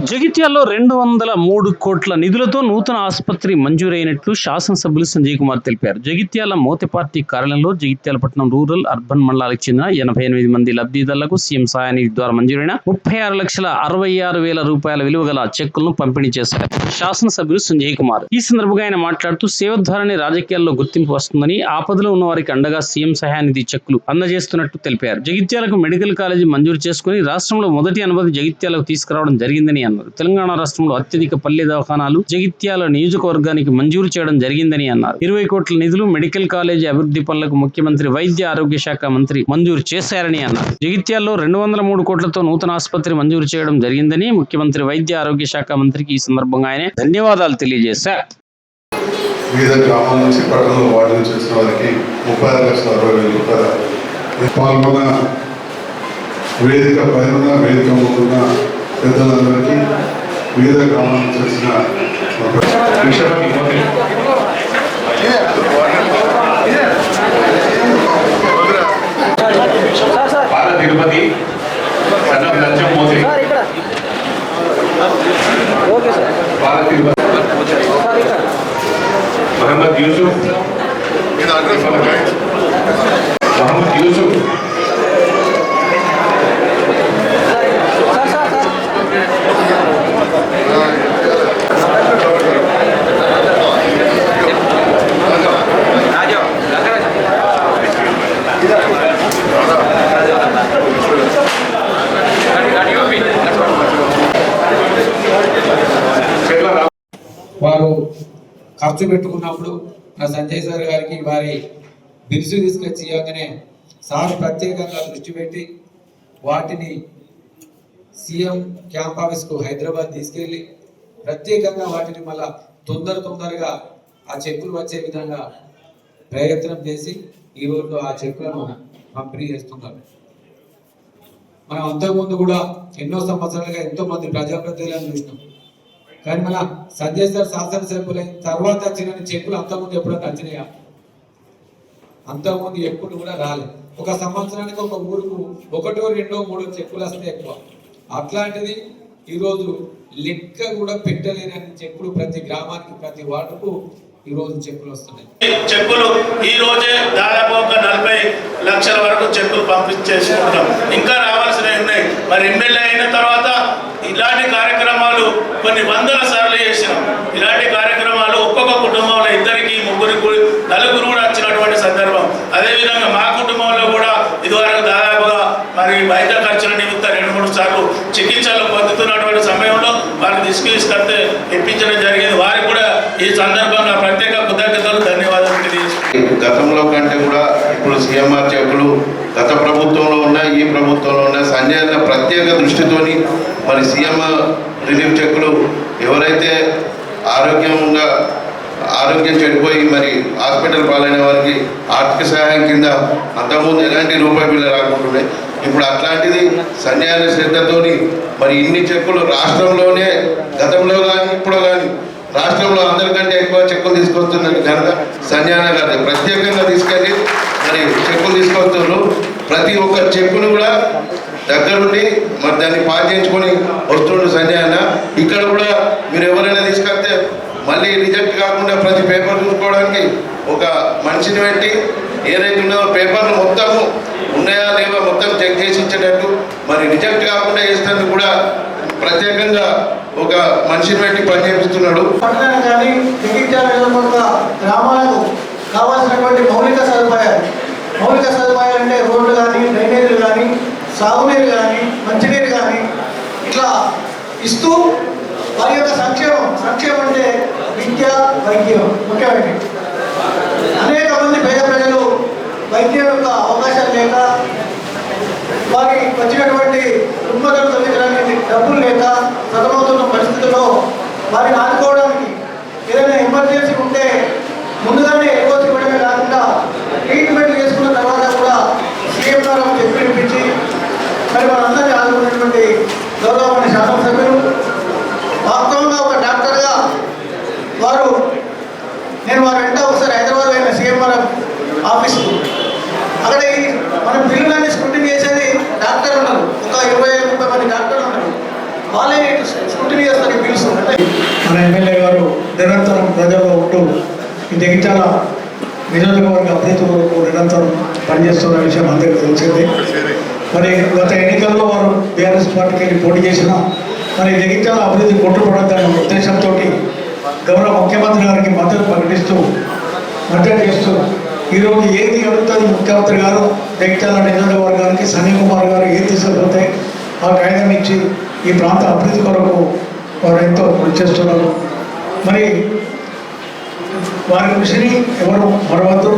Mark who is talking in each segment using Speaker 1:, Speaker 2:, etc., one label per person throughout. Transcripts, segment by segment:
Speaker 1: జగిత్యాల్లో రెండు వందల మూడు కోట్ల నిధులతో నూతన ఆసుపత్రి మంజూరైనట్లు శాసనసభ్యులు సంజయ్ కుమార్ తెలిపారు. జగిత్యాల మోతే పార్టీ కార్యాలయంలో జగిత్యాల పట్టణం రూరల్ అర్బన్ మండలాలకు చెందిన ఎనభై ఎనిమిది మంది లబ్ధిదారులకు సీఎం సహాయనిధి ద్వారా మంజూరైన ముప్పై ఆరు లక్షల అరవై ఆరు వేల రూపాయల విలువ గల చెక్కులను పంపిణీ చేశారు. శాసనసభ్యులు సంజయ్ కుమార్ ఈ సందర్భంగా ఆయన మాట్లాడుతూ సేవ ద్వారానే రాజకీయాల్లో గుర్తింపు వస్తుందని ఆపదలో ఉన్న వారికి అండగా సీఎం సహాయనిధి చెక్కులు అందజేస్తున్నట్టు తెలిపారు. జగిత్యాలకు మెడికల్ కాలేజీ మంజూరు చేసుకుని రాష్ట్రంలో మొదటి అనుమతి జగిత్యాలకు తీసుకురావడం జరిగిందని అన్నారు. తెలంగాణ రాష్ట్రంలో అత్యధిక పల్లె దవాఖానాలు జగిత్యాల నియోజకవర్గానికి మంజూరు చేయడం జరిగిందని అన్నారు. ఇరవై కోట్ల నిధులు మెడికల్ కాలేజీ అభివృద్ధి పనులకు ముఖ్యమంత్రి వైద్య ఆరోగ్య శాఖ మంత్రి మంజూరు చేశారని అన్నారు. జగిత్యాల్లో రెండు వందల మూడు కోట్లతో నూతన ఆసుపత్రి మంజూరు చేయడం జరిగిందని ముఖ్యమంత్రి వైద్య ఆరోగ్య శాఖ మంత్రికి ఈ సందర్భంగా ఆయన ధన్యవాదాలు తెలియజేశారు.
Speaker 2: వివిధ గ్రామాల నుంచి పట్టణంలో వార్డు నుంచి వచ్చిన వారికి ముప్పై ఆరు లక్షల అరవై వేల రూపాయల పాల్గొన్న వేదిక పైన వేదిక ముందున్న పెద్దలందరికీ వివిధ గ్రామాల నుంచి వచ్చిన
Speaker 3: ఖర్చు పెట్టుకున్నప్పుడు నా సంజయ్ సార్ గారికి వారి బిల్సు తీసుకొచ్చి ఇవ్వగానే సార్ ప్రత్యేకంగా దృష్టి పెట్టి వాటిని సీఎం క్యాంప్ ఆఫీస్కు హైదరాబాద్ తీసుకెళ్ళి ప్రత్యేకంగా వాటిని మళ్ళా తొందర తొందరగా ఆ చెక్కులు వచ్చే విధంగా ప్రయత్నం చేసి ఈరోజు ఆ చెక్కులను పంపిణీ చేస్తున్నారు. మనం అంతకుముందు కూడా ఎన్నో సంవత్సరాలుగా ఎంతో మంది ప్రజాప్రతినిధులను చూసినాం. కానీ మన సంజయ్ సార్ శాసనసభ్యులైన తర్వాత వచ్చిన చెప్పులు అంతకుముందు ఎప్పుడో వచ్చినాయా అంతకుముందు ఎప్పుడు కూడా రాలేదు ఒక సంవత్సరానికి ఒక ఊరుకు ఒకటో రెండో మూడో చెప్పులు వస్తే ఎక్కువ. అట్లాంటిది ఈరోజు లెక్క కూడా పెట్టలేనని చెప్పులు ప్రతి గ్రామానికి ప్రతి వార్డుకు రోజు చెప్పులు వస్తున్నాయి.
Speaker 4: చెప్పులు ఈ రోజే దాదాపు ఒక నలభై లక్షల వరకు చెప్పులు పంపించేసుకుంటాం ఇంకా రావాల్సినవి ఉన్నాయి. మరి ఎమ్మెల్యే అయిన తర్వాత ఇలాంటి కార్యక్రమాలు కొన్ని వందల సార్లు చేసినాం. ఇలాంటి కార్యక్రమాలు ఒక్కొక్క కుటుంబంలో ఇద్దరికి ముగ్గురికి నలుగురు కూడా వచ్చినటువంటి సందర్భం. అదేవిధంగా మా కుటుంబంలో కూడా ఇదివరకు దాదాపుగా మరి వైద్య ఖర్చుల నిమిత్తం రెండు మూడు సార్లు చికిత్సలు పొందుతున్నటువంటి సమయంలో వారిని తీసుకెళ్తే ఇప్పించడం జరిగింది. వారికి కూడా ఈ సందర్భంగా ప్రత్యేక కృతజ్ఞతలు ధన్యవాదాలు తెలియజేస్తున్నాను
Speaker 5: గతంలో కంటే కూడా ఇప్పుడు సీఎంఆర్ చెప్పులు గత ప్రభుత్వంలో ఉన్న ఈ ప్రభుత్వంలో ఉన్న సంజయ్ ప్రత్యేక దృష్టితోని మరి సీఎం రిలీఫ్ చెక్కులు ఎవరైతే ఆరోగ్యంగా ఆరోగ్యం చెడిపోయి మరి హాస్పిటల్ పాలైన వారికి ఆర్థిక సహాయం కింద అంతకుముందు ఎలాంటి రూపాయి బిల్లు రాకుంటుండే. ఇప్పుడు అట్లాంటిది సన్యాయ శ్రద్ధతోని మరి ఇన్ని చెక్కులు రాష్ట్రంలోనే గతంలో కానీ ఇప్పుడు కానీ రాష్ట్రంలో అందరికంటే ఎక్కువ చెక్కులు తీసుకొస్తున్నారు కనుక సంజయన గారి ప్రత్యేకంగా తీసుకెళ్ళి మరి చెక్కులు తీసుకొస్తున్నారు. ప్రతి ఒక్క చెక్కును కూడా దగ్గరుండి మరి దాన్ని పాస్ చేయించుకొని సంజయ్ అన్న ఇక్కడ కూడా మీరు ఎవరైనా తీసుకొస్తే మళ్ళీ రిజెక్ట్ కాకుండా ప్రతి పేపర్ చూసుకోవడానికి ఒక మనిషిని పెట్టి ఏదైతే ఉన్నదో పేపర్లు మొత్తము ఉన్నాయా లేవా మొత్తం చెక్ చేసి ఇచ్చేటట్టు మరి రిజెక్ట్ కాకుండా చేసినందుకు కూడా ప్రత్యేకంగా ఒక మనిషిని పెట్టి పని చేపిస్తున్నాడు.
Speaker 6: కానీ గ్రామాలకు కావాల్సినటువంటి మౌలిక సదుపాయాలు మౌలిక సదుపాయాలు అంటే రోడ్లు కానీ డ్రైనేజీలు కానీ సాగునీరు కానీ మంచినీరు కానీ ఇట్లా ఇస్తూ వారి యొక్క సంక్షేమం సంక్షేమం అంటే విద్య వైద్యం. ముఖ్యమైనది అనేక మంది పేద ప్రజలు వైద్యం యొక్క అవకాశాలు లేక వారి వచ్చినటువంటి రుగ్మతలు తొలగించడానికి డబ్బులు లేక సతమవుతున్న పరిస్థితుల్లో వారిని ఆదుకోవడానికి ఏదైనా ఎమర్జెన్సీ ఉంటే ముందుగానే ఎక్కువ ఇవ్వడమే కాకుండా ట్రీట్మెంట్ చేసుకున్న తర్వాత కూడా సీఎం ద్వారా చెప్పి వినిపించి మరి మనందరినీ ఆదుకున్నటువంటి గౌరవమైన శాసనసభ్యులు వాస్తవంగా ఒక డాక్టర్గా వారు నేను వారు వెంట ఒకసారి హైదరాబాద్ అయిన సీఎం ఆఫీస్కు అక్కడ మనం మన పిల్లలన్నీ స్క్రూటింగ్ చేసేది డాక్టర్ ఉన్నారు. ఒక ఇరవై ముప్పై మంది డాక్టర్లు ఉన్నారు. వాళ్ళే స్కూటీ చేస్తారు బిల్స్.
Speaker 7: మన ఎమ్మెల్యే గారు నిరంతరం ప్రజల్లో ఉంటూ ఈ జగిత్యాల నియోజకవర్గ అభివృద్ధి వరకు నిరంతరం పనిచేస్తున్న విషయం అందరికీ తెలిసింది. మరి గత ఎన్నికల్లో వారు బీఆర్ఎస్ పార్టీకి వెళ్ళి పోటీ చేసిన మరి జగిత్యాల అభివృద్ధి కొట్టుపడద్దనే ఉద్దేశంతో గౌరవ ముఖ్యమంత్రి గారికి మద్దతు ప్రకటిస్తూ మద్దతు చేస్తూ ఈరోజు ఏది అడుగుతుంది ముఖ్యమంత్రి గారు జగిత్యాల నియోజకవర్గానికి సన్నీ కుమార్ గారు ఏది తీసుకుపోతే ఆ కాగితం ఇచ్చి ఈ ప్రాంత అభివృద్ధి కొరకు వారు ఎంతో కృషి చేస్తున్నారు. మరి వారి కృషిని ఎవరు మరవద్దు.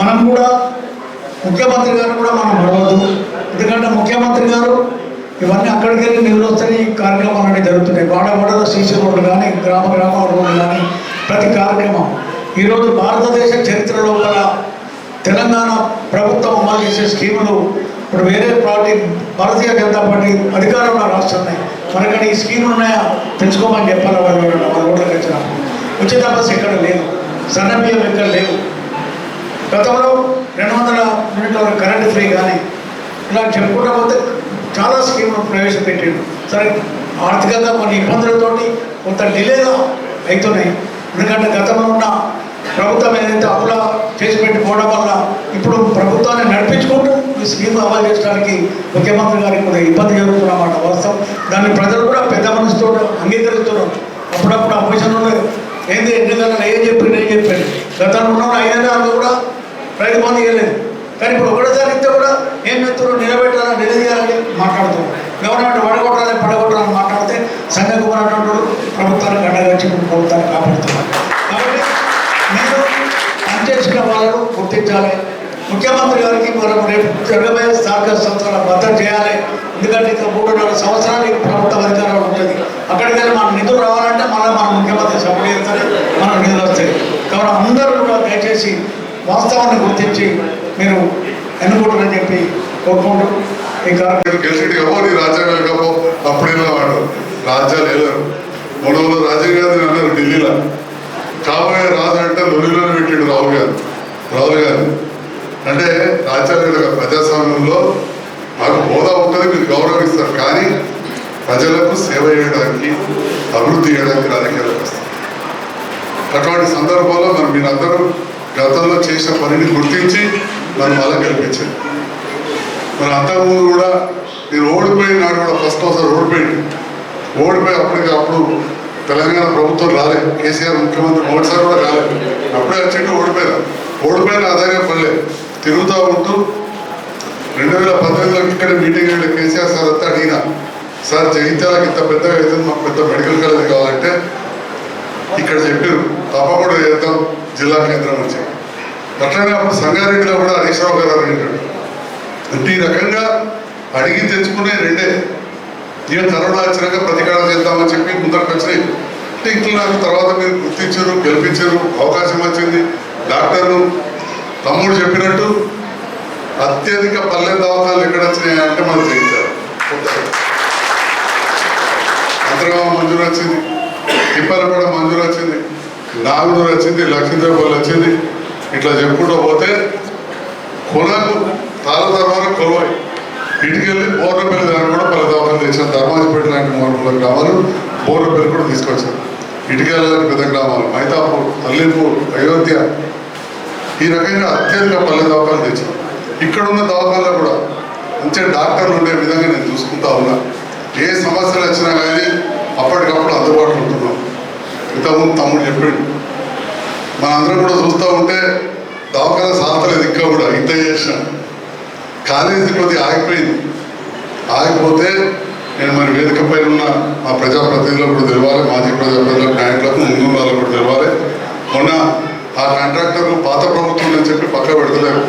Speaker 7: మనం కూడా ముఖ్యమంత్రి గారు కూడా మనం పడవద్దు ఎందుకంటే ముఖ్యమంత్రి గారు ఇవన్నీ అక్కడికి వెళ్ళి నిధులు వస్తాయి ఈ జరుగుతున్నాయి. వాడ వాడలో సీసీ రోడ్లు కానీ గ్రామ గ్రామ రోడ్లు కానీ ప్రతి కార్యక్రమం. ఈరోజు భారతదేశ చరిత్ర లోపల తెలంగాణ ప్రభుత్వం అమలు చేసే స్కీములు ఇప్పుడు వేరే పార్టీ భారతీయ జనతా పార్టీ అధికారంలో రాస్తున్నాయి. మనకని ఈ స్కీములు ఉన్నాయా? తెచ్చుకోమని చెప్పాలి వాళ్ళు ఎవరైనా వాళ్ళ వచ్చినప్పుడు ఉచిత బస్సు ఎక్కడ లేదు. సన్న బియ్యం ఎక్కడ లేవు గతంలో రెండు వందల యూనిట్ల వరకు కరెంట్ ఫ్రీ కానీ ఇలా చెప్పుకుంటా పోతే చాలా స్కీములు ప్రవేశపెట్టాడు సరే ఆర్థికంగా కొన్ని ఇబ్బందులతోటి కొంత డిలేగా అవుతున్నాయి ఎందుకంటే గతంలో ఉన్న ప్రభుత్వం ఏదైతే అప్పుల చేసి పెట్టిపోవడం వల్ల ఇప్పుడు ప్రభుత్వాన్ని నడిపించుకుంటూ ఈ స్కీమ్ అమలు చేయడానికి ముఖ్యమంత్రి గారికి కూడా ఇబ్బంది జరుగుతున్నమాట వాస్తవం. దాన్ని ప్రజలు కూడా పెద్ద మనసుతో అంగీకరిస్తున్నారు. అప్పుడప్పుడు అపోజిషన్లో ఏంది ఎన్నికల్లో ఏం చెప్పి ఏం చెప్పాను గతంలో ఉన్న ఐదు కూడా రైతు బంధు ఇవ్వలేదు కానీ ఇప్పుడు ఒకటోసారి ఇస్తే కూడా ఏం చెప్తున్నారు నిలబెట్టాలా నిలదీయాలని మాట్లాడుతున్నారు గవర్నమెంట్ పడగొట్టాలని పడగొట్టాలని మాట్లాడితే సంఘ కుమార్ అటువంటి ప్రభుత్వానికి అండగా ప్రభుత్వాన్ని కాపాడుతున్నారు కాబట్టి మీరు పనిచేసిన వాళ్ళను గుర్తించాలి ముఖ్యమంత్రి గారికి మనం రేపు జరగబోయే సహకార సంస్థల భద్రత చేయాలి. ఎందుకంటే ఇంకా మూడున్నర సంవత్సరాలు ప్రభుత్వ అధికారం ఉంటుంది. అక్కడికి వెళ్ళి మన నిధులు రావాలంటే మళ్ళీ మన ముఖ్యమంత్రి సపోర్ట్ చేస్తారు మనకు నిధులు వస్తాయి. కాబట్టి అందరూ కూడా దయచేసి వాస్తవాన్ని గుర్తించి మీరు ఎన్నుకుంటారని చెప్పి కోరుకుంటూ ఇంకా కార్యక్రమం
Speaker 2: గెలిచిటి ఎవో నీ రాజ్యం అప్పుడేలా వాడు? రాజ్యాలు వెళ్ళరు మూడు వందల రాజీవ్ గాంధీ అన్నారు ఢిల్లీలో. కాబోయే రాజు అంటే లొల్లిలో పెట్టాడు రాహుల్ గాంధీ రాహుల్ గారు. అంటే రాజ్యాలు ప్రజాస్వామ్యంలో మాకు హోదా ఉంటుంది మీరు గౌరవిస్తారు కానీ ప్రజలకు సేవ చేయడానికి అభివృద్ధి చేయడానికి రాజకీయాలకు వస్తారు అటువంటి సందర్భంలో మనం మీరందరూ గతంలో చేసిన పనిని గుర్తించి మనం అలా గెలిపించారు మరి అంతకుముందు కూడా నేను ఓడిపోయిన నాడు కూడా ఫస్ట్ ఒకసారి ఓడిపోయింది ఓడిపోయి అప్పటికి అప్పుడు తెలంగాణ ప్రభుత్వం రాలే. కేసీఆర్ ముఖ్యమంత్రి మొదటిసారి కూడా రాలేదు అప్పుడే వచ్చింటే ఓడిపోయారు ఓడిపోయిన అదాగే పడలే తిరుగుతూ ఉంటూ రెండు వేల పద్దెనిమిదిలో ఇక్కడ మీటింగ్ అంటే కేసీఆర్ సార్ అంతా అడిగిన సార్ జగిత్యాలకు ఇంత పెద్దగా అవుతుంది మాకు పెద్ద మెడికల్ కాలేజ్ కావాలంటే ఇక్కడ చెప్పారు. తప్పకుండా చేద్దాం జిల్లా కేంద్రం నుంచి అట్లనే అప్పుడు సంగారెడ్డిలో కూడా హరీష్ రావు గారు అడిగాడు అంటే ఈ రకంగా అడిగి తెచ్చుకునే రెండే. ఇక కరోనా వచ్చినాక ప్రతీకారం చేద్దామని చెప్పి ముందరకు వచ్చినాయి అంటే ఇట్లా నాకు తర్వాత మీరు గుర్తించారు గెలిపించారు అవకాశం వచ్చింది. డాక్టర్లు తమ్ముడు చెప్పినట్టు అత్యధిక పల్లె దవాఖాలు ఎక్కడ వచ్చినాయి అంటే మనం చేయించారు అంతర్గామ మంజూరు వచ్చింది తిప్పలపడ మంజూరు వచ్చింది నాగునూరు వచ్చింది లక్ష్మీదేవపల్లి వచ్చింది. ఇట్లా చెప్పుకుంటూ పోతే కులకు తాళ తర్వాత కొలవాయి ఇటుకెళ్ళి బోర్రపల్లి దాన్ని కూడా పలు దవాఖాలు తెచ్చాం. ధర్మాజిపేట లాంటి మూడు గ్రామాలు బోర్రపల్లి కూడా తీసుకొచ్చాం. ఇటుకెళ్ళ పెద్ద గ్రామాలు. మైతాపూర్ అల్లింపూర్ అయోధ్య ఈ రకంగా అత్యధిక పల్లె దవాఖాలు తెచ్చాను ఇక్కడ ఉన్న దవాఖాల్లో కూడా మంచి డాక్టర్లు ఉండే విధంగా నేను చూసుకుంటా ఉన్నా. ఏ సమస్యలు వచ్చినా కానీ అప్పటికప్పుడు అందుబాటులో ఉంటున్నాం. ఇంతకుముందు తమ్ముడు చెప్పాడు. మనందరం కూడా చూస్తూ ఉంటే దవాఖాన సాధలేదు ఇంకా కూడా ఇంత చేసిన. కాలేజీ కొద్ది ఆగిపోయింది. ఆగిపోతే నేను మరి వేదిక పైన ఉన్న మా ప్రజాప్రతినిధులకు కూడా తెలవాలి మాజీ ప్రజాప్రతినిధులకు నాయకులకు ముందు వాళ్ళకు కూడా తెలవాలి. మొన్న ఆ కాంట్రాక్టర్ పాత ప్రభుత్వం అని చెప్పి పక్క పెడతలేము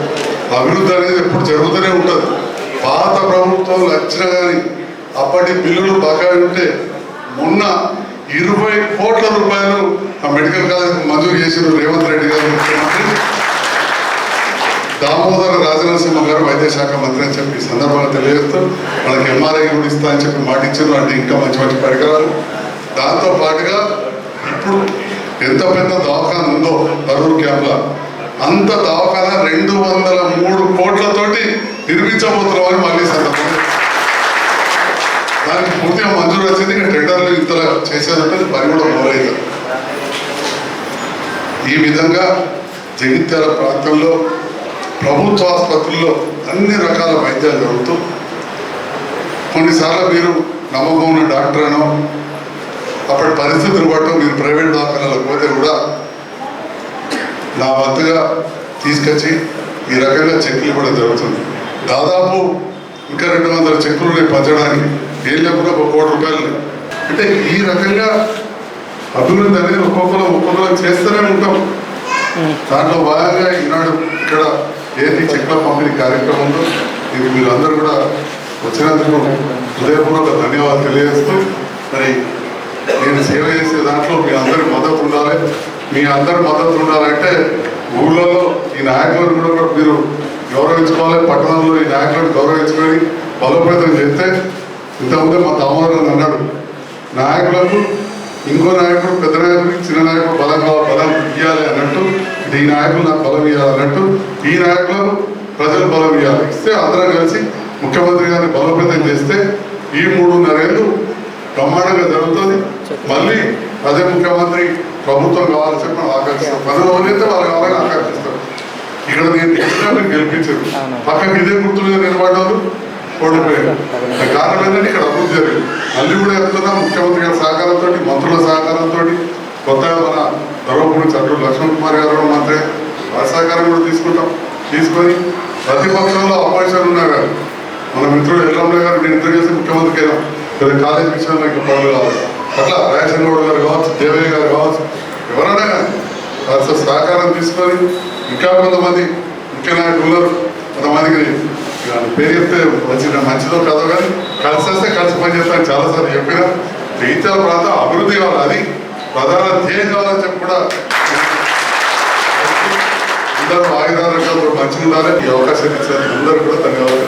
Speaker 2: అభివృద్ధి అనేది ఎప్పుడు జరుగుతూనే ఉంటుంది. పాత ప్రభుత్వాలు వచ్చినా కానీ అప్పటి బిల్లులు బకాయి ఉంటే మొన్న ఇరవై కోట్ల రూపాయలు ఆ మెడికల్ కాలేజ్ మంజూరు చేసిన రేవంత్ రెడ్డి గారు ముఖ్యమంత్రి. దామోదర రాజనరసింహ గారు వైద్య శాఖ మంత్రి అని చెప్పి ఈ సందర్భంగా తెలియజేస్తూ వాళ్ళకి ఎంఆర్ఐ కూడా ఇస్తా అని చెప్పి మాట ఇచ్చారు అంటే ఇంకా మంచి మంచి పరికరాలు. దాంతో పాటుగా ఇప్పుడు ఎంత పెద్ద దవాఖాన ఉందో కరూరు క్యాంప్లో. అంత దవాఖాన రెండు వందల మూడు కోట్లతోటి నిర్మించబోతున్నామని మళ్ళీ సందర్భంగా దానికి పూర్తిగా మంజూరు వచ్చింది ఇంకా టెండర్లు ఇంతలా చేశారంటే పని కూడా మొదలైంది. ఈ విధంగా జగిత్యాల ప్రాంతంలో ప్రభుత్వ ఆసుపత్రుల్లో అన్ని రకాల వైద్యాలు జరుగుతూ కొన్నిసార్లు మీరు నమ్మకం ఉన్న డాక్టర్ అనో అప్పటి పరిస్థితులు బట్టి మీరు ప్రైవేట్ దవాఖానాలకు పోతే కూడా నా వంతుగా తీసుకొచ్చి ఈ రకంగా చెక్కులు ఇవ్వడం జరుగుతుంది. దాదాపు ఇంకా రెండు వందల చెక్కులు పంచడానికి. ఏం ఒక కోటి రూపాయలు అంటే ఈ రకంగా అభివృద్ధి అనేది ఒక్కొక్కరు ఒక్కొక్కరు చేస్తూనే ఉంటాం. దాంట్లో భాగంగా ఈనాడు ఇక్కడ ఏది చెక్కుల పంపిణీ కార్యక్రమం ఇది ఇది అందరూ కూడా వచ్చినందుకు హృదయపూర్వక ధన్యవాదాలు తెలియజేస్తూ మరి నేను సేవ చేసే దాంట్లో మీ అందరి మద్దతు ఉండాలి. మీ అందరి మద్దతు ఉండాలంటే ఊళ్ళలో ఈ నాయకులను కూడా మీరు గౌరవించుకోవాలి. పట్టణంలో ఈ నాయకులను గౌరవించుకొని బలోపేతం చేస్తే ఇంతకుముందే మా దామోదరం అన్నాడు నాయకులకు ఇంకో నాయకుడు పెద్ద నాయకుడికి చిన్న నాయకుడు బలం కావాలి బలం ఇవ్వాలి అన్నట్టు ఈ నాయకులు నాకు బలం ఇవ్వాలి అన్నట్టు ఈ నాయకులను ప్రజలు బలం ఇవ్వాలి ఇస్తే అందరం కలిసి ముఖ్యమంత్రి గారిని బలోపేతం చేస్తే ఈ మూడున్నరేళ్ళు బ్రహ్మాండంగా జరుగుతుంది. మళ్ళీ అదే ముఖ్యమంత్రి ప్రభుత్వం కావాలని చెప్పి మనం ఆకాంక్షిస్తాం ప్రజలు ఎవరైతే వాళ్ళు కావాలని ఆకాంక్షిస్తాం ఇక్కడ నేను గెలిపించారు పక్కకి ఇదే గుర్తు మీద నిలబడ్డారు ఓడిపోయారు కారణం ఏంటంటే ఇక్కడ అభివృద్ధి జరిగింది. మళ్ళీ కూడా చెప్తున్నా ముఖ్యమంత్రి గారి సహకారంతో మంత్రుల సహకారంతో కొత్తగా మన ధర్మపురి చంద్రుడు లక్ష్మణ్ కుమార్ గారు కూడా మంత్రి వారి సహకారం కూడా తీసుకుంటాం. తీసుకొని ప్రతిపక్షంలో అపోజిషన్ ఉన్నా గారు మన మిత్రుడు ఎల్లంలో గారు నేను ఇద్దరు చేసి ముఖ్యమంత్రికి అయినా కాలేజ్ విషయంలో ఇంకా పనులు కావాలి అట్లా రేషన్ గౌడ్ గారు కావచ్చు దేవయ్య గారు కావచ్చు ఎవరైనా కాస్త సహకారం తీసుకొని ఇంకా కొంతమంది ముఖ్య నాయకులు ఉన్నారు. కొంతమందికి పేరు చెప్తే మంచిగా మంచిదో కాదో కానీ కలిసి వస్తే కలిసి పని చేస్తాను చాలాసార్లు చెప్పినా జగిత్యాల ప్రాంతం అభివృద్ధి కావాలి. అది ప్రధాన ధ్యేయం కావాలని చెప్పి కూడా అందరూ ఆయుధాలు మంచిగా ఉండాలి ఈ అవకాశం ఇచ్చారు అందరూ కూడా ధన్యవాదాలు.